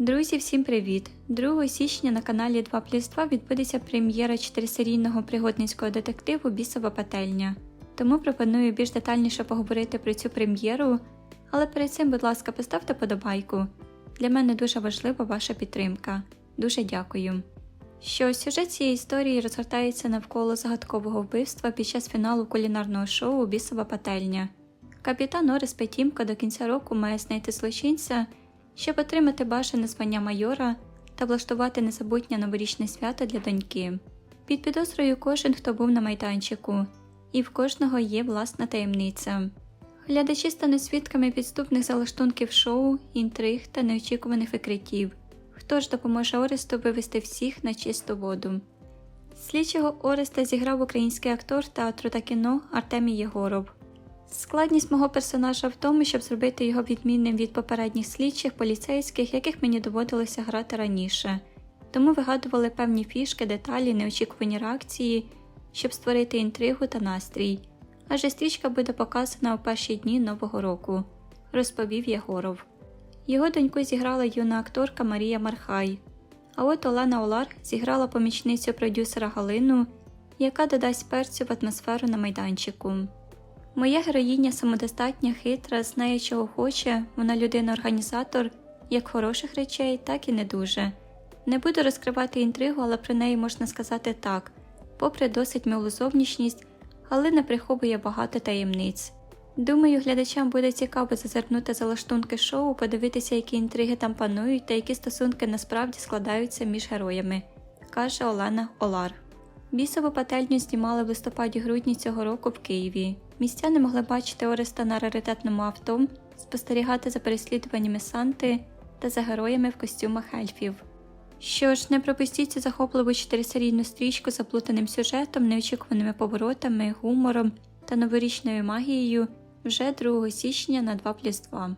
Друзі, всім привіт! 2 січня на каналі 2 плюс 2 відбудеться прем'єра чотирисерійного пригодницького детективу Бісова пательня. Тому пропоную більш детальніше поговорити про цю прем'єру, але перед цим, будь ласка, поставте подобайку. Для мене дуже важлива ваша підтримка. Дуже дякую. Що сюжет цієї історії розгортається навколо загадкового вбивства під час фіналу кулінарного шоу Бісова пательня. Капітан Орес Петімко до кінця року має знайти злочинця, щоб отримати бажане звання майора та влаштувати незабутнє новорічне свято для доньки. Під підозрою кожен, хто був на майданчику, і в кожного є власна таємниця. Глядачі стануть свідками підступних залаштунків шоу, інтриг та неочікуваних викриттів. Хто ж допоможе Оресту вивести всіх на чисту воду? Слідчого Ореста зіграв український актор театру та кіно Артемій Єгоров. Складність мого персонажа в тому, щоб зробити його відмінним від попередніх слідчих поліцейських, яких мені доводилося грати раніше, тому вигадували певні фішки, деталі, неочікувані реакції, щоб створити інтригу та настрій. Адже стрічка буде показана у перші дні нового року, розповів Єгоров. Його доньку зіграла юна акторка Марія Мархай. А от Олена Олар зіграла помічницю продюсера Галину, яка додасть перцю в атмосферу на майданчику. Моя героїня самодостатня, хитра, знає, чого хоче, вона людина-організатор як хороших речей, так і не дуже. Не буду розкривати інтригу, але про неї можна сказати так. Попри досить милу зовнішність, Галина приховує багато таємниць. Думаю, глядачам буде цікаво зазирнути за лаштунки шоу, подивитися, які інтриги там панують та які стосунки насправді складаються між героями, каже Олена Олар. Бісову пательню знімали в листопаді-грудні цього року в Києві. Містяни могли бачити Ореста на раритетному авто, спостерігати за переслідуваннями Санти та за героями в костюмах ельфів. Що ж, не пропустіть цю захопливу чотирисерійну стрічку з заплутаним сюжетом, неочікуваними поворотами, гумором та новорічною магією вже 2 січня на 2 плюс 2.